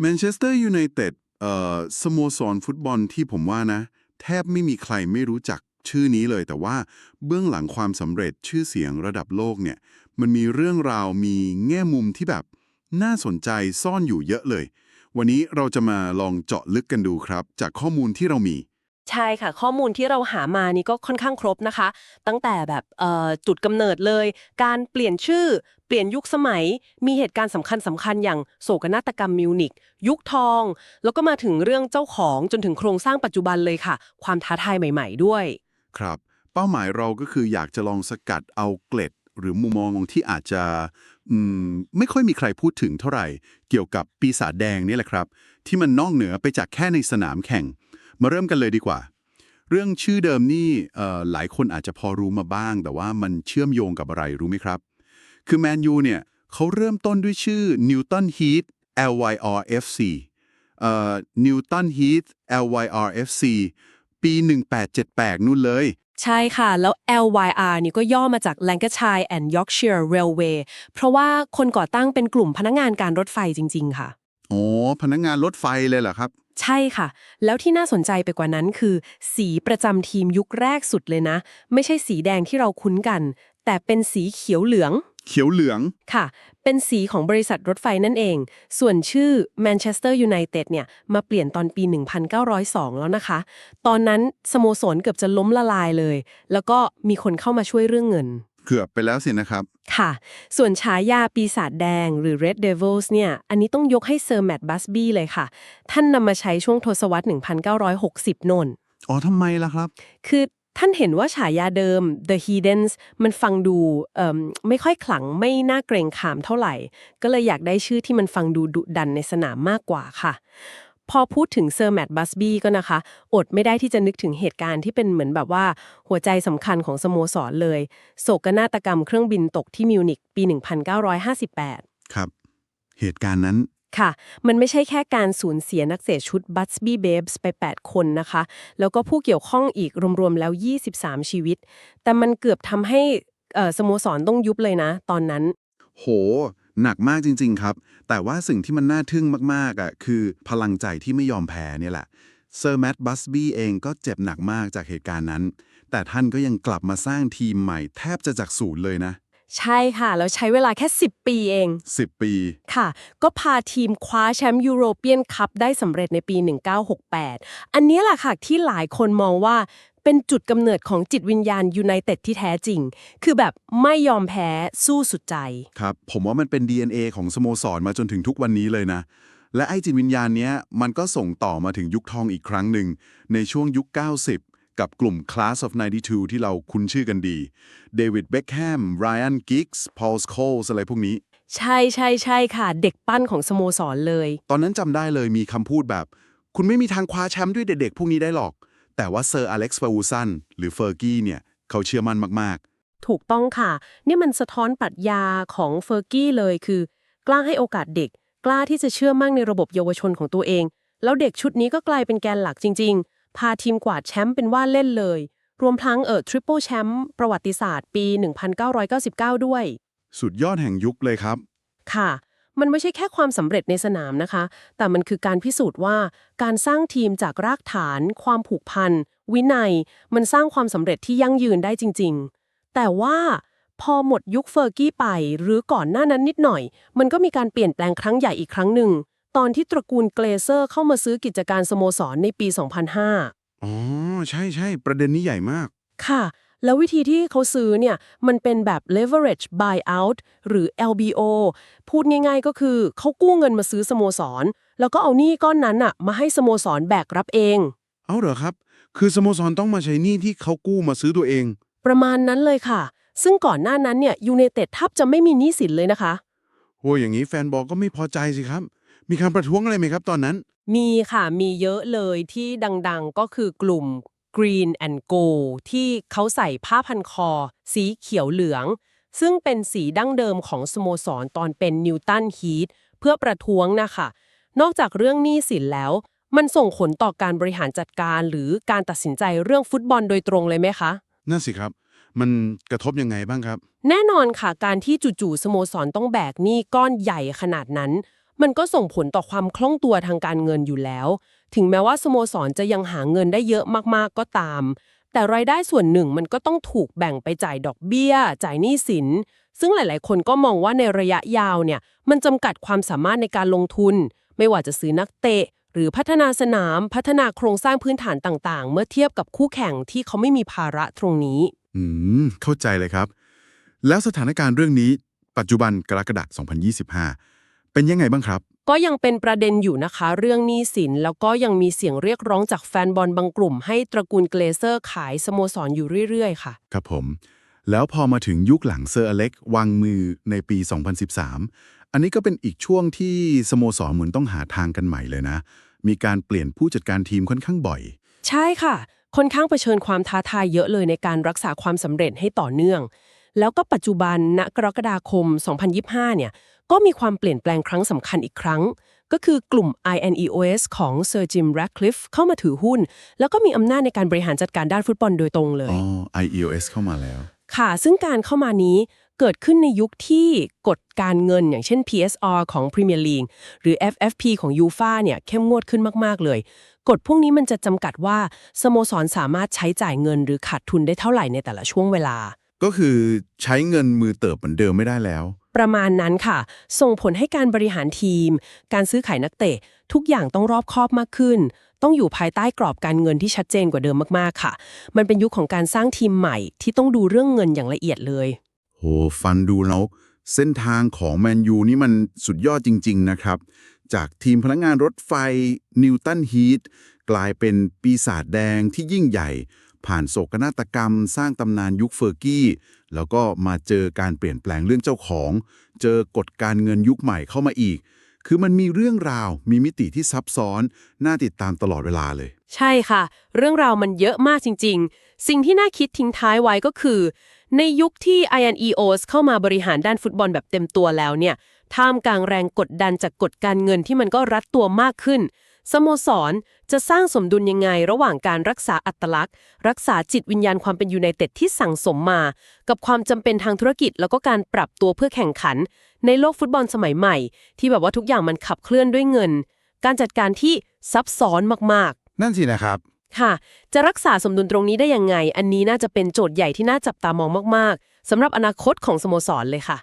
แมนเชสเตอร์ยูไนเต็ดเอ่อสโมสรฟุตบอลที่ผมว่านะ แทบไม่มีใครไม่รู้จักชื่อนี้เลย แต่ว่าเบื้องหลังความสำเร็จชื่อเสียงระดับโลกเนี่ย มันมีเรื่องราวมีแง่มุมที่แบบน่าสนใจซ่อนอยู่เยอะเลย วันนี้เราจะมาลองเจาะลึกกันดูครับ จากข้อมูลที่เรามี ใช่ค่ะ ข้อมูลที่เราหามานี่ก็ค่อนข้างครบนะคะ ตั้งแต่แบบเอ่อจุดกำเนิดเลย การเปลี่ยนชื่อ เปลี่ยนยุคสมัย มีเหตุการณ์สำคัญสำคัญอย่างโศกนาฏกรรมมิวนิกยุคทอง แล้วก็มาถึงเรื่องเจ้าของจนถึงโครงสร้างปัจจุบันเลยค่ะ ความท้าทายใหม่ ๆ ด้วย ครับ เป้าหมายเราก็คืออยากจะลองสกัดเอาเกล็ด หรือมุมมองที่อาจจะอืมไม่ค่อยมีใครพูดถึงเท่าไหร่ เกี่ยวกับปีศาจแดงนี่แหละครับ ที่มันนอกเหนือไปจากแค่ในสนามแข่ง มาเริ่มกันเลยดีกว่า เรื่องชื่อเดิมนี่เอ่อหลายคนอาจจะพอรู้มาบ้าง แต่ว่ามันเชื่อมโยงกับอะไรรู้ไหมครับ คือแมนยูเนี่ยเขาเริ่มต้นด้วยชื่อนิวตันฮีท LYRFC เอ่อนิวตันฮีท LYRFC ปี 1878 นู่นเลย ใช่ค่ะ แล้ว LYR นี่ก็ย่อมาจาก Lancashire and Yorkshire Railway เพราะว่าคนก่อตั้งเป็นกลุ่มพนักงานการรถไฟจริง ๆ ค่ะ อ๋อ พนักงานรถไฟเลยเหรอครับ ใช่ค่ะ แล้วที่น่าสนใจไปกว่านั้นคือ สีประจำทีมยุคแรกสุดเลยนะ ไม่ใช่สีแดงที่เราคุ้นกัน แต่เป็นสีเขียวเหลือง เขียวเหลืองค่ะ เป็นสีของบริษัทรถไฟนั่นเอง ส่วนชื่อ Manchester United เนี่ย มาเปลี่ยนตอนปี 1902 แล้วนะคะ ตอนนั้นสโมสรเกือบจะล้มละลายเลย แล้วก็มีคนเข้ามาช่วยเรื่องเงิน เกือบไปแล้วสินะครับ ค่ะ ส่วนฉายาปีศาจแดงหรือ Red Devils เนี่ย อันนี้ต้องยกให้เซอร์แมตต์บัสบี้เลยค่ะ ท่านนำมาใช้ช่วงทศวรรษ 1960โน่นอ๋อทำไมล่ะครับ คือท่านเห็นว่าฉายาเดิม The Hiddens มันฟังดูเอิ่มไม่ค่อยขลังไม่น่าเกรงขามเท่าไหร่ ก็เลยอยากได้ชื่อที่มันฟังดูดุดันในสนามมากกว่าค่ะ พอพูดถึงเซอร์แมตต์บัสบี้ก็นะคะ อดไม่ได้ที่จะนึกถึงเหตุการณ์ที่เป็นเหมือนแบบว่าหัวใจสำคัญของสโมสรเลย โศกนาฏกรรมเครื่องบินตกที่มิวนิกปี 1958 ครับ เหตุการณ์นั้นค่ะ มันไม่ใช่แค่การสูญเสียนักเตะชุด b u t s b y Babes ไป 8 คนนะคะ แล้วก็ผู้เกี่ยวข้องอีกรวมๆแล้ว 23 ชีวิต แต่มันเกือบทำให้เอ่อสโมสรต้องยุบเลยนะ ตอนนั้น โห หนักมากจริง ๆ ครับ แต่ว่าสิ่งที่มันน่าทึ่งมาก ๆอะคือพลังใจที่ไม่ยอมแพ้เนี่ยแหละเซอร์แมตต์บัสบี้เองก็เจ็บหนักมากจากเหตุการณ์นั้น แต่ท่านก็ยังกลับมาสร้างทีมใหม่แทบจะจากศูนย์เลยนะ ใช่ค่ะ แล้วใช้เวลาแค่ 10 ปีเอง 10 ปีค่ะ ก็พาทีมคว้าแชมป์ยูโรเปียนคัพได้สำเร็จในปี 1968 อันนี้แหละค่ะที่หลายคนมองว่า เป็นจุดกำเนิดของจิตวิญญาณยูไนเต็ดที่แท้จริง คือแบบไม่ยอมแพ้สู้สุดใจ ครับ ผมว่ามันเป็น DNA ของสโมสรมาจนถึงทุกวันนี้เลยนะ และไอ้จิตวิญญาณเนี้ยมันก็ส่งต่อมาถึงยุคทองอีกครั้งหนึ่ง ในช่วงยุค 90กับกลุ่ม Class of 92 ที่เราคุ้นชื่อกันดี เดวิด เบคแฮม ไรอัน กิกส์ พอลส์โคลส์อะไรพวกนี้ ใช่ใช่ใช่ค่ะ เด็กปั้นของสโมสรเลย ตอนนั้นจำได้เลยมีคำพูดแบบ คุณไม่มีทางคว้าแชมป์ด้วยเด็กๆพวกนี้ได้หรอก แต่ว่าเซอร์อเล็กซ์เฟอร์วูสันหรือเฟอร์กี้เนี่ยเขาเชื่อมั่นมากถูกต้องค่ะเนี่ยมันสะท้อนปรัชญาของเฟอร์กี้เลยคือ กล้าให้โอกาสเด็ก กล้าที่จะเชื่อมั่นในระบบเยาวชนของตัวเอง แล้วเด็กชุดนี้ก็กลายเป็นแกนหลักจริง ๆ พาทีมกวาดแชมป์เป็นว่าเล่นเลย รวมทั้งเออทริปเปิลแชมป์ประวัติศาสตร์ปี 1999 ด้วยๆสุดยอดแห่งยุคเลยครับ ค่ะ มันไม่ใช่แค่ความสำเร็จในสนามนะคะ แต่มันคือการพิสูจน์ว่าการสร้างทีมจากรากฐาน ความผูกพัน วินัย มันสร้างความสำเร็จที่ยั่งยืนได้จริง ๆ แต่ว่าพอหมดยุคเฟอร์กี้ไป หรือก่อนหน้านั้นนิดหน่อย มันก็มีการเปลี่ยนแปลงครั้งใหญ่อีกครั้งหนึ่ง ตอนที่ตระกูลเกรเซอร์เข้ามาซื้อกิจการสโมสรในปี 2005 อ๋อ ใช่ใช่ ประเด็นนี้ใหญ่มาก ค่ะ แล้ววิธีที่เขาซื้อเนี่ยมันเป็นแบบ leverage buyout หรือ LBO พูดง่ายๆก็คือเขากู้เงินมาซื้อสโมสร แล้วก็เอาหนี้ก้อนนั้นอะมาให้สโมสรแบกรับเอง เอาเหรอครับ คือสโมสรต้องมาใช้หนี้ที่เขากู้มาซื้อตัวเอง ประมาณนั้นเลยค่ะ ซึ่งก่อนหน้านั้นเนี่ยยูเนเต็ดแทับจะไม่มีหนี้สินเลยนะคะโอ้ยอย่างนี้แฟนบอลก็ไม่พอใจสิครับ มีการประท้วงอะไรไหมครับตอนนั้น มีค่ะมีเยอะเลยที่ดังๆก็คือกลุ่ม Green and Gold ที่เขาใส่ผ้าพันคอ สีเขียวเหลือง ซึ่งเป็นสีดั้งเดิมของสโมสรตอนเป็นนิวตันฮีทเพื่อประท้วงนะคะ นอกจากเรื่องหนี้สินแล้ว มันส่งผลต่อการบริหารจัดการหรือการตัดสินใจเรื่องฟุตบอลโดยตรงเลยไหมคะ นั่นสิครับ มันกระทบยังไงบ้างครับ แน่นอนค่ะ การที่จู่ๆสโมสรต้องแบกหนี้ก้อนใหญ่ขนาดนั้น มันก็ส่งผลต่อความคล่องตัวทางการเงินอยู่แล้ว ถึงแม้ว่าสโมสรจะยังหาเงินได้เยอะมากๆก็ตาม แต่รายได้ส่วนหนึ่งมันก็ต้องถูกแบ่งไปจ่ายดอกเบี้ย จ่ายหนี้สิน ซึ่งหลาย ๆ คนก็มองว่าในระยะยาวเนี่ย มันจำกัดความสามารถในการลงทุน ไม่ว่าจะซื้อนักเตะ หรือพัฒนาสนาม พัฒนาโครงสร้างพื้นฐานต่าง ๆ เมื่อเทียบกับคู่แข่งที่เขาไม่มีภาระตรงนี้ อืม เข้าใจเลยครับ แล้วสถานการณ์เรื่องนี้ ปัจจุบันกรกฎาคม2025 เป็นยังไงบ้างครับ ก็ยังเป็นประเด็นอยู่นะคะ เรื่องหนี้สินแล้วก็ยังมีเสียงเรียกร้องจากแฟนบอลบางกลุ่ม ให้ตระกูลเกรเซอร์ขายสโมสรอยู่เรื่อย ๆ ค่ะ ครับผม แล้วพอมาถึงยุคหลังเซอร์อเล็กวางมือในปี 2013 อันนี้ก็เป็นอีกช่วงที่สโมสรเหมือนต้องหาทางกันใหม่เลยนะ มีการเปลี่ยนผู้จัดการทีมค่อนข้างบ่อย ใช่ค่ะ ค่อนข้างเผชิญความท้าทายเยอะเลยในการรักษาความสำเร็จให้ต่อเนื่อง แล้วก็ปัจจุบันณกรกฎาคม 2025 เนี่ย ก็มีความเปลี่ยนแปลงครั้งสำคัญอีกครั้ง ก็คือกลุ่ม INEOS ของ Sir Jim Ratcliffe เข้ามาถือหุ้น แล้วก็มีอำนาจในการบริหารจัดการด้านฟุตบอลโดยตรงเลย อ๋อ IEOS เข้ามาแล้ว ค่ะ ซึ่งการเข้ามานี้เกิดขึ้นในยุคที่กฎการเงินอย่างเช่น PSR ของ Premier League หรือ FFP ของ UFA เนี่ยเข้มงวดขึ้นมากๆ เลย กฎพวกนี้มันจะจำกัดว่าสโมสรสามารถใช้จ่ายเงินหรือขาดทุนได้เท่าไหร่ในแต่ละช่วงเวลา ก็คือใช้เงินมือเติบเหมือนเดิมไม่ได้แล้ว ประมาณนั้นค่ะ ส่งผลให้การบริหารทีม การซื้อขายนักเตะ ทุกอย่างต้องรอบคอบมากขึ้น ต้องอยู่ภายใต้กรอบการเงินที่ชัดเจนกว่าเดิมมากๆค่ะ มันเป็นยุคของการสร้างทีมใหม่ที่ต้องดูเรื่องเงินอย่างละเอียดเลย โหฟันดูแล้วเส้นทางของแมนยูนี่มันสุดยอดจริง ๆ นะครับ จากทีมพนักงานรถไฟนิวตันฮีทกลายเป็นปีศาจแดงที่ยิ่งใหญ่ ผ่านโศกนาฏกรรม สร้างตำนานยุคเฟอร์กี้ แล้วก็มาเจอการเปลี่ยนแปลงเรื่องเจ้าของ เจอกฎการเงินยุคใหม่เข้ามาอีก คือมันมีเรื่องราว มีมิติที่ซับซ้อน น่าติดตามตลอดเวลาเลย ใช่ค่ะ เรื่องราวมันเยอะมากจริง ๆ สิ่งที่น่าคิดทิ้งท้ายไว้ก็คือ ในยุคที่ INEOS เข้ามาบริหารด้านฟุตบอลแบบเต็มตัวแล้วเนี่ยท่ามกลางแรงกดดันจากกฎการเงินที่มันก็รัดตัวมากขึ้น สโมสรจะสร้างสมดุลยังไงระหว่างการรักษาอัตลักษณ์ รักษาจิตวิญญาณความเป็นยูไนเต็ดที่สั่งสมมา กับความจำเป็นทางธุรกิจแล้วก็การปรับตัวเพื่อแข่งขัน ในโลกฟุตบอลสมัยใหม่ ที่แบบว่าทุกอย่างมันขับเคลื่อนด้วยเงิน การจัดการที่ซับซ้อนมากๆ นั่นสินะครับค่ะ จะรักษาสมดุลตรงนี้ได้ยังไง อันนี้น่าจะเป็นโจทย์ใหญ่ที่น่าจับตามองมากๆสำหรับอนาคตของสโมสรเลยค่ะ